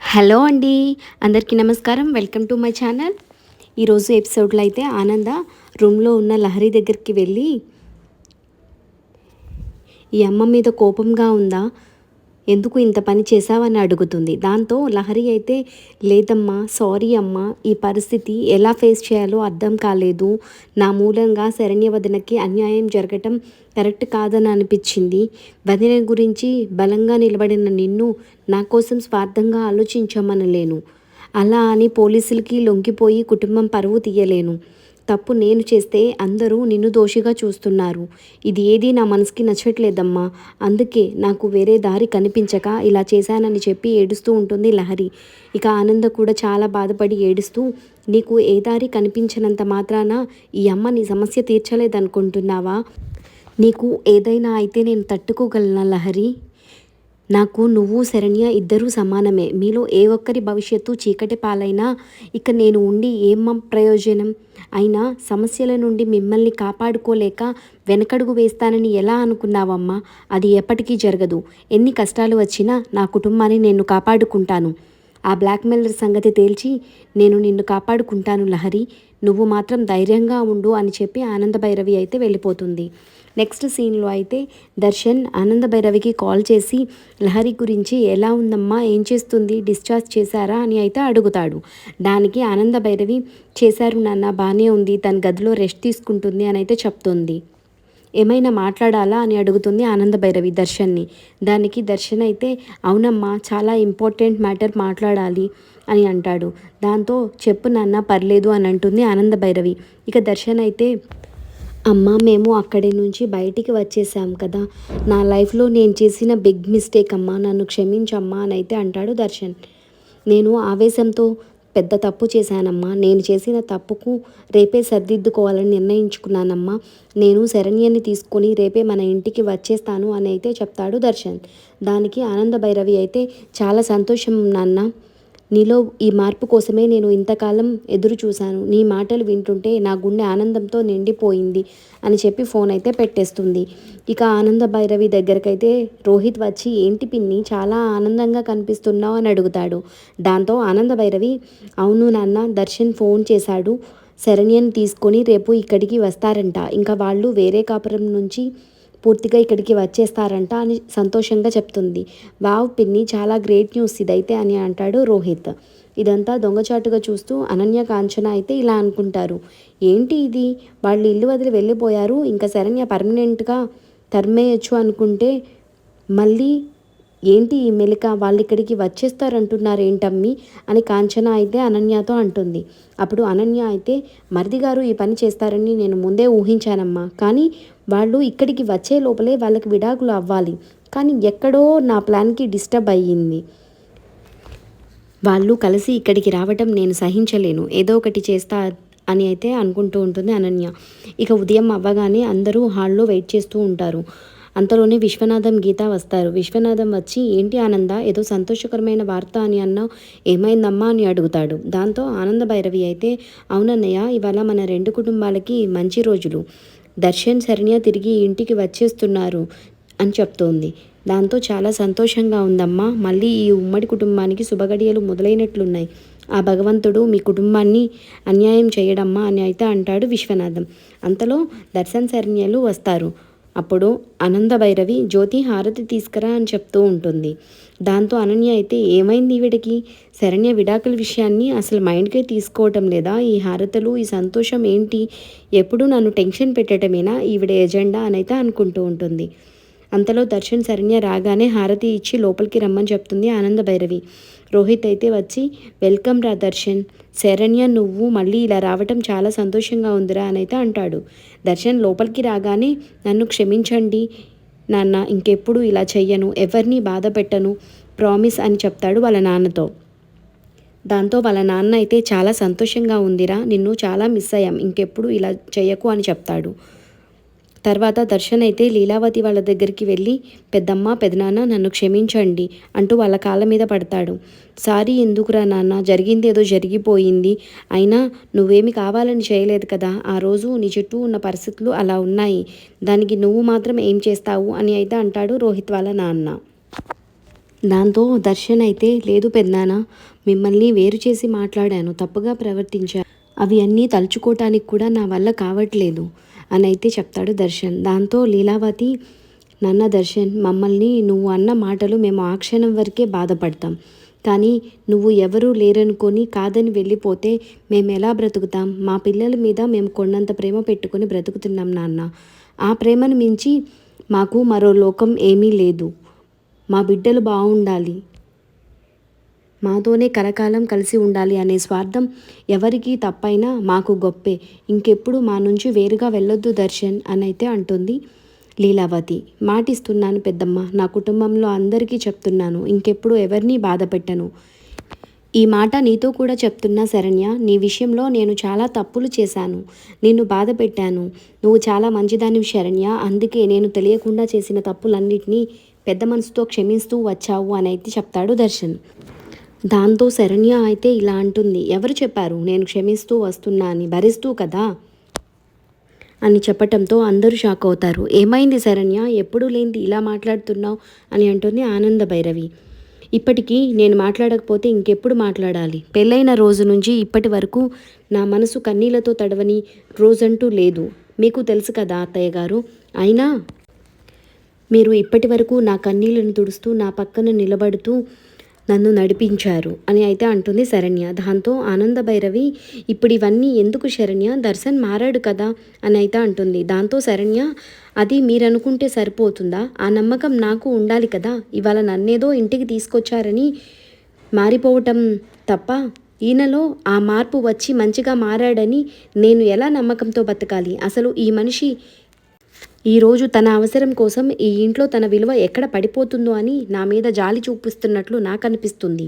Hello అండి అందరికీ నమస్కారం. Welcome to my channel. ఈరోజు ఎపిసోడ్లో అయితే ఆనంద రూమ్లో ఉన్న లహరి దగ్గరికి వెళ్ళి ఈ అమ్మ మీద కోపంగా ఉందా? ఎందుకు ఇంత పని చేశావని అడుగుతుంది. దాంతో లహరి అయితే లేదమ్మా సారీ అమ్మా ఈ పరిస్థితి ఎలా ఫేస్ చేయాలో అర్థం కాలేదు. నా మూలంగా శరణ్య వదనకి అన్యాయం జరగటం కరెక్ట్ కాదని అనిపించింది. వదిన గురించి బలంగా నిలబడిన నిన్ను నా కోసం స్వార్థంగా ఆలోచించమనలేను. అలా అని పోలీసులకి లొంగిపోయి కుటుంబం పరువు తీయలేను. తప్పు నేను చేస్తే అందరూ నిన్ను దోషిగా చూస్తున్నారు. ఇది ఏది నా మనసుకి నచ్చట్లేదమ్మా. అందుకే నాకు వేరే దారి కనిపించక ఇలా చేశానని చెప్పి ఏడుస్తూ ఉంటుంది లహరి. ఇక ఆనంద కూడా చాలా బాధపడి ఏడుస్తూ నీకు ఏ దారి కనిపించినంత మాత్రాన ఈ అమ్మ నీ సమస్య తీర్చలేదనుకుంటున్నావా? నీకు ఏదైనా అయితే నేను తట్టుకోగలనా లహరి? నాకు నువ్వు శరణ్య ఇద్దరూ సమానమే. మీలో ఏ ఒక్కరి భవిష్యత్తు చీకటి పాలైనా ఇక నేను ఉండి ఏం ప్రయోజనం? అయినా సమస్యల నుండి మిమ్మల్ని కాపాడుకోలేక వెనకడుగు వేస్తానని ఎలా అనుకున్నావమ్మా? అది ఎప్పటికీ జరగదు. ఎన్ని కష్టాలు వచ్చినా నా కుటుంబాన్ని నేను కాపాడుకుంటాను. ఆ బ్లాక్మెయిలర్ సంగతి తేల్చి నేను నిన్ను కాపాడుకుంటాను లహరి. నువ్వు మాత్రం ధైర్యంగా ఉండు అని చెప్పి ఆనంద భైరవి అయితే వెళ్ళిపోతుంది. నెక్స్ట్ సీన్లో అయితే దర్శన్ ఆనంద భైరవికి కాల్ చేసి లహరి గురించి ఎలా ఉందమ్మా? ఏం చేస్తుంది? డిశ్చార్జ్ చేశారా? అని అయితే అడుగుతాడు. దానికి ఆనంద భైరవి చేశారు నాన్న బాగానే ఉంది. తన గదిలో రెస్ట్ తీసుకుంటుంది అని అయితే చెప్తుంది. ఏమైనా మాట్లాడాలా? అని అడుగుతుంది ఆనంద భైరవి దర్శన్ని. దానికి దర్శన్ అయితే అవునమ్మా చాలా ఇంపార్టెంట్ మ్యాటర్ మాట్లాడాలి అని అంటాడు. దాంతో చెప్పు నాన్న పర్లేదు అని అంటుంది ఆనంద భైరవి. ఇక దర్శన్ అయితే అమ్మ మేము అక్కడి నుంచి బయటికి వచ్చేసాం కదా. నా లైఫ్లో నేను చేసిన బిగ్ మిస్టేక్ అమ్మా నన్ను క్షమించమ్మా అని అయితే అంటాడు దర్శన్. నేను ఆవేశంతో పెద్ద తప్పు చేశానమ్మా. నేను చేసిన తప్పుకు రేపే సర్దిద్దుకోవాలని నిర్ణయించుకున్నానమ్మా. నేను శరణ్యని తీసుకొని రేపే మన ఇంటికి వచ్చేస్తాను అని అయితే చెప్తాడు దర్శన్. దానికి ఆనంద భైరవి అయితే చాలా సంతోషం నాన్న. నీలో ఈ మార్పు కోసమే నేను ఇంతకాలం ఎదురు చూశాను. నీ మాటలు వింటుంటే నా గుండె ఆనందంతో నిండిపోయింది అని చెప్పి ఫోన్ అయితే పెట్టేస్తుంది. ఇక ఆనంద భైరవి దగ్గరకైతే రోహిత్ వచ్చి ఏంటి పిన్ని చాలా ఆనందంగా కనిపిస్తున్నావు అని అడుగుతాడు. దాంతో ఆనంద భైరవి అవును నాన్న దర్శన్ ఫోన్ చేశాడు. శరణ్యను తీసుకొని రేపు ఇక్కడికి వస్తారంట. ఇంకా వాళ్ళు వేరే కాపురం నుంచి పూర్తిగా ఇక్కడికి వచ్చేస్తారంట అని సంతోషంగా చెప్తుంది. వావ్ పిన్ని చాలా గ్రేట్ న్యూస్ ఇదైతే అని అంటాడు రోహిత్. ఇదంతా దొంగచాటుగా చూస్తూ అనన్య కాంచన అయితే ఇలా అనుకుంటారు. ఏంటి ఇది? వాళ్ళు ఇల్లు వదిలి వెళ్ళిపోయారు. ఇంకా శరణ్య పర్మనెంట్గా తరిమేయచ్చు అనుకుంటే మళ్ళీ ఏంటి ఈ మెలిక? వాళ్ళు ఇక్కడికి వచ్చేస్తారంటున్నారు ఏంటమ్మి? అని కాంచన అయితే అనన్యతో అంటుంది. అప్పుడు అనన్య అయితే మరిది గారు ఈ పని చేస్తారని నేను ముందే ఊహించానమ్మా. కానీ వాళ్ళు ఇక్కడికి వచ్చే లోపలే వాళ్ళకి విడాకులు అవ్వాలి. కానీ ఎక్కడో నా ప్లాన్కి డిస్టర్బ్ అయ్యింది. వాళ్ళు కలిసి ఇక్కడికి రావటం నేను సహించలేను. ఏదో ఒకటి చేస్తా అని అయితే అనుకుంటూ ఉంటుంది అనన్య. ఇక ఉదయం అవ్వగానే అందరూ హాల్లో వెయిట్ చేస్తూ ఉంటారు. అంతలోనే విశ్వనాథం గీత వస్తారు. విశ్వనాథం వచ్చి ఏంటి ఆనంద? ఏదో సంతోషకరమైన వార్త అని అన్న ఏమైందమ్మా? అని అడుగుతాడు. దాంతో ఆనంద భైరవి అయితే అవునన్నయ్య ఇవాళ మన రెండు కుటుంబాలకి మంచి రోజులు. దర్శన్ శరణ్య తిరిగి ఇంటికి వచ్చేస్తున్నారు అని చెప్తోంది. దాంతో చాలా సంతోషంగా ఉందమ్మా. మళ్ళీ ఈ ఉమ్మడి కుటుంబానికి శుభగడియలు మొదలైనట్లున్నాయి. ఆ భగవంతుడు మీ కుటుంబాన్ని అన్యాయం చేయడమ్మా అని అయితే అంటాడు విశ్వనాథం. అంతలో దర్శన్ శరణ్యలు వస్తారు. అప్పుడు ఆనందభైరవి జ్యోతి హారతి తీసుకురా అని చెప్తూ ఉంటుంది. దాంతో అనన్య అయితే ఏమైంది ఈవిడికి శరణ్య విడాకుల విషయాన్ని అసలు మైండ్కే తీసుకోవటం లేదా? ఈ హారతలు ఈ సంతోషం ఏంటి? ఎప్పుడు నన్ను టెన్షన్ పెట్టడమేనా ఈవిడ ఎజెండా అని అయితే అనుకుంటూ ఉంటుంది. అంతలో దర్శన్ శరణ్య రాగానే హారతి ఇచ్చి లోపలికి రమ్మని చెప్తుంది ఆనంద భైరవి. రోహిత్ అయితే వచ్చి వెల్కమ్ రా దర్శన్. శరణ్య నువ్వు మళ్ళీ ఇలా రావటం చాలా సంతోషంగా ఉందిరా అని అయితే అంటాడు. దర్శన్ లోపలికి రాగానే నన్ను క్షమించండి నాన్న ఇంకెప్పుడు ఇలా చెయ్యను. ఎవరిని బాధ పెట్టను. ప్రామిస్ అని చెప్తాడు వాళ్ళ నాన్నతో. దాంతో వాళ్ళ నాన్న అయితే చాలా సంతోషంగా ఉందిరా. నిన్ను చాలా మిస్ అయ్యాం. ఇంకెప్పుడు ఇలా చెయ్యకు అని చెప్తాడు. తర్వాత దర్శన్ అయితే లీలావతి వాళ్ళ దగ్గరికి వెళ్ళి పెద్దమ్మ పెదనాన్న నన్ను క్షమించండి అంటూ వాళ్ళ కాళ్ళ మీద పడతాడు. సారీ ఎందుకురా నాన్న? జరిగింది ఏదో జరిగిపోయింది. అయినా నువ్వేమి కావాలని చేయలేదు కదా. ఆ రోజు నీ చుట్టూ ఉన్న పరిస్థితులు అలా ఉన్నాయి. దానికి నువ్వు మాత్రం ఏం చేస్తావు? అని అయితే అంటాడు రోహిత్ వాళ్ళ నాన్న. దాంతో దర్శన్ అయితే లేదు పెద్దనాన్న మిమ్మల్ని వేరు చేసి మాట్లాడాను. తప్పుగా ప్రవర్తించా. అవి అన్నీ తలుచుకోవటానికి కూడా నా వల్ల కావట్లేదు. అని అయితే చెప్తాడు దర్శన్. దాంతో లీలావతి నాన్న దర్శన్ మమ్మల్ని నువ్వు అన్న మాటలు మేము ఆ క్షణం వరకే బాధపడతాం. కానీ నువ్వు ఎవరూ లేరనుకొని కాదని వెళ్ళిపోతే మేము ఎలా బ్రతుకుతాం? మా పిల్లల మీద మేము కొన్నంత ప్రేమ పెట్టుకొని బ్రతుకుతున్నాం నాన్న. ఆ ప్రేమను మించి మాకు మరో లోకం ఏమీ లేదు. మా బిడ్డలు బాగుండాలి మాతోనే కలకాలం కలిసి ఉండాలి అనే స్వార్థం ఎవరికీ తప్పైనా మాకు గొప్పే. ఇంకెప్పుడు మా నుంచి వేరుగా వెళ్ళొద్దు దర్శన్ అని అయితే అంటుంది లీలావతి. మాటిస్తున్నాను పెద్దమ్మ నా కుటుంబంలో అందరికీ చెప్తున్నాను ఇంకెప్పుడు ఎవరినీ బాధ పెట్టను. ఈ మాట నీతో కూడా చెప్తున్నా శరణ్య నీ విషయంలో నేను చాలా తప్పులు చేశాను నిన్ను బాధ పెట్టాను. నువ్వు చాలా మంచిదానివి శరణ్య అందుకే నేను తెలియకుండా చేసిన తప్పులన్నిటినీ పెద్ద మనసుతో క్షమిస్తూ వచ్చావు అని అయితే చెప్తాడు దర్శన్. దాంతో శరణ్య అయితే ఇలా అంటుంది ఎవరు చెప్పారు? నేను క్షమిస్తూ వస్తున్నా అని భరిస్తూ కదా? అని చెప్పటంతో అందరూ షాక్ అవుతారు. ఏమైంది శరణ్య? ఎప్పుడు లేనిది ఇలా మాట్లాడుతున్నావు? అని అంటుంది ఆనంద భైరవి. ఇప్పటికీ నేను మాట్లాడకపోతే ఇంకెప్పుడు మాట్లాడాలి? పెళ్ళైన రోజు నుంచి ఇప్పటి వరకు నా మనసు కన్నీళ్ళతో తడవని రోజంటూ లేదు. మీకు తెలుసు కదా అత్తయ్య గారు? అయినా మీరు ఇప్పటి వరకు నా కన్నీళ్ళను తుడుస్తూ నా పక్కన నిలబడుతూ నన్ను నడిపించారు అని అయితే అంటుంది శరణ్య. దాంతో ఆనంద భైరవి ఇప్పుడు ఇవన్నీ ఎందుకు శరణ్య? దర్శన్ మారాడు కదా అని అయితే అంటుంది. దాంతో శరణ్య అది మీరనుకుంటే సరిపోతుందా? ఆ నమ్మకం నాకు ఉండాలి కదా. ఇవాళ నన్నేదో ఇంటికి తీసుకొచ్చారని మారిపోవటం తప్ప ఈయనలో ఆ మార్పు వచ్చి మంచిగా మారాడని నేను ఎలా నమ్మకంతో బతకాలి? అసలు ఈ మనిషి ఈరోజు తన అవసరం కోసం ఈ ఇంట్లో తన విలువ ఎక్కడ పడిపోతుందో అని నా మీద జాలి చూపిస్తున్నట్లు నాకు అనిపిస్తుంది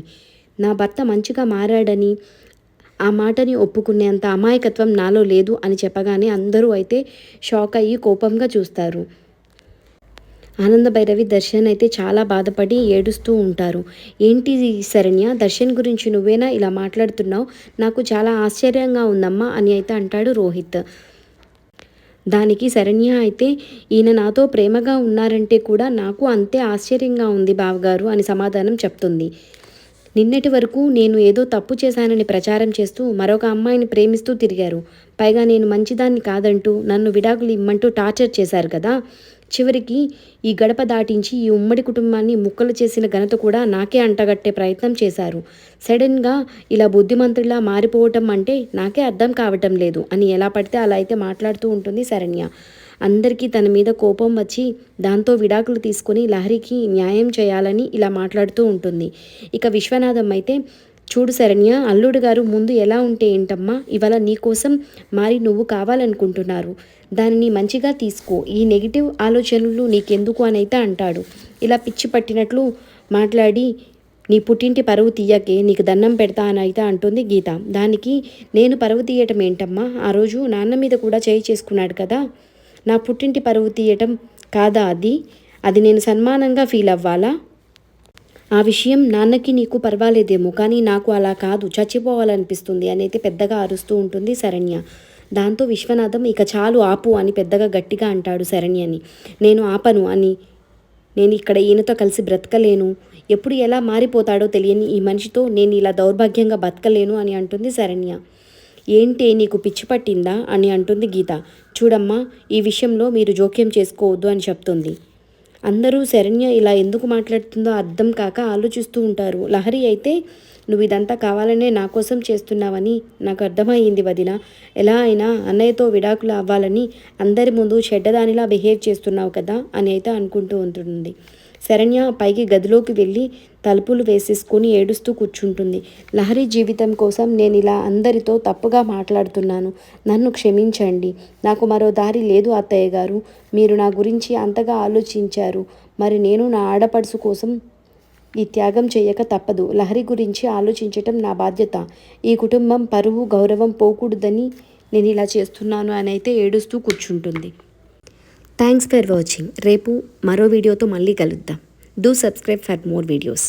నా భర్త మంచిగా మారాడని ఆ మాటని ఒప్పుకునేంత అమాయకత్వం నాలో లేదు అని చెప్పగానే అందరూ అయితే షాక్ అయ్యి కోపంగా చూస్తారు. ఆనంద భైరవి దర్శన్ అయితే చాలా బాధపడి ఏడుస్తూ ఉంటారు. ఏంటి శరణ్య? దర్శన్ గురించి నువ్వేనా ఇలా మాట్లాడుతున్నావు? నాకు చాలా ఆశ్చర్యంగా ఉందమ్మా అని అయితే అంటాడు రోహిత్. దానికి శరణ్య అయితే ఈయన నాతో ప్రేమగా ఉన్నారంటే కూడా నాకు అంతే ఆశ్చర్యంగా ఉంది బావగారు అని సమాధానం చెప్తుంది. నిన్నటి వరకు నేను ఏదో తప్పు చేశానని ప్రచారం చేస్తూ మరొక అమ్మాయిని ప్రేమిస్తూ తిరిగారు. పైగా నేను మంచిదాన్ని కాదంటూ నన్ను విడాకులు ఇమ్మంటూ టార్చర్ చేశారు కదా. చివరికి ఈ గడప దాటించి ఈ ఉమ్మడి కుటుంబాన్ని ముక్కలు చేసిన ఘనత కూడా నాకే అంటగట్టే ప్రయత్నం చేశారు. సడన్గా ఇలా బుద్ధిమంతుడిలా మారిపోవటం అంటే నాకే అర్థం కావటం లేదు. అని ఎలా పడితే అలా అయితే మాట్లాడుతూ ఉంటుంది శరణ్య. అందరికీ తన మీద కోపం వచ్చి దాంతో విడాకులు తీసుకొని లహరికి న్యాయం చేయాలని ఇలా మాట్లాడుతూ ఉంటుంది. ఇక విశ్వనాథం అయితే చూడు శరణ్య అల్లుడు గారు ముందు ఎలా ఉంటే ఏంటమ్మా? ఇవాళ నీకోసం మారి నువ్వు కావాలనుకుంటున్నారు. దానిని మంచిగా తీసుకో. ఈ నెగిటివ్ ఆలోచనలు నీకెందుకు అని అయితే అంటాడు. ఇలా పిచ్చి పట్టినట్లు మాట్లాడి నీ పుట్టింటి పరువు తీయకే నీకు దండం పెడతా అని అయితే అంటుంది గీత. దానికి నేను పరువు తీయటం ఏంటమ్మా? ఆ రోజు నాన్న మీద కూడా చేయి చేసుకున్నాడు కదా? నా పుట్టింటి పరువు తీయటం కాదా అది? అది నేను సన్మానంగా ఫీల్ అవ్వాలా? ఆ విషయం నాన్నకి నీకు పర్వాలేదేమో కానీ నాకు అలా కాదు. చచ్చిపోవాలనిపిస్తుంది అని అయితే పెద్దగా అరుస్తూ ఉంటుంది శరణ్య. దాంతో విశ్వనాథం ఇక చాలు ఆపు అని పెద్దగా గట్టిగా అంటాడు శరణ్యని. నేను ఆపను అని. నేను ఇక్కడ ఈయనతో కలిసి బ్రతకలేను. ఎప్పుడు ఎలా మారిపోతాడో తెలియని ఈ మనిషితో నేను ఇలా దౌర్భాగ్యంగా బతకలేను అని అంటుంది శరణ్య. ఏంటి నీకు పిచ్చి పట్టిందా? అని అంటుంది గీత. చూడమ్మా ఈ విషయంలో మీరు జోక్యం చేసుకోవద్దు అని చెప్తుంది. అందరూ శరణ్య ఇలా ఎందుకు మాట్లాడుతుందో అర్థం కాక ఆలోచిస్తూ ఉంటారు. లహరి అయితే నువ్వు ఇదంతా కావాలనే నా కోసం చేస్తున్నావని నాకు అర్థమయ్యింది వదిన. ఎలా అయినా అన్నయ్యతో విడాకులు అవ్వాలని అందరి ముందు చెడ్డదానిలా బిహేవ్ చేస్తున్నావు కదా అని అయితే అనుకుంటూ ఉంటుంది శరణ్య పైకి గదిలోకి వెళ్ళి తలుపులు వేసేసుకొని ఏడుస్తూ కూర్చుంటుంది. లహరి జీవితం కోసం నేను ఇలా అందరితో తప్పుగా మాట్లాడుతున్నాను. నన్ను క్షమించండి. నాకు మరో దారి లేదు అత్తయ్య గారు. మీరు నా గురించి అంతగా ఆలోచించారు. మరి నేను నా ఆడపడుసు కోసం ఈ త్యాగం చేయక తప్పదు. లహరి గురించి ఆలోచించటం నా బాధ్యత. ఈ కుటుంబం పరువు గౌరవం పోకూడదని నేను ఇలా చేస్తున్నాను అని అయితే ఏడుస్తూ కూర్చుంటుంది. థ్యాంక్స్ ఫర్ వాచింగ్ రేపు మరో వీడియోతో మళ్ళీ కలుద్దాం. Do subscribe for more videos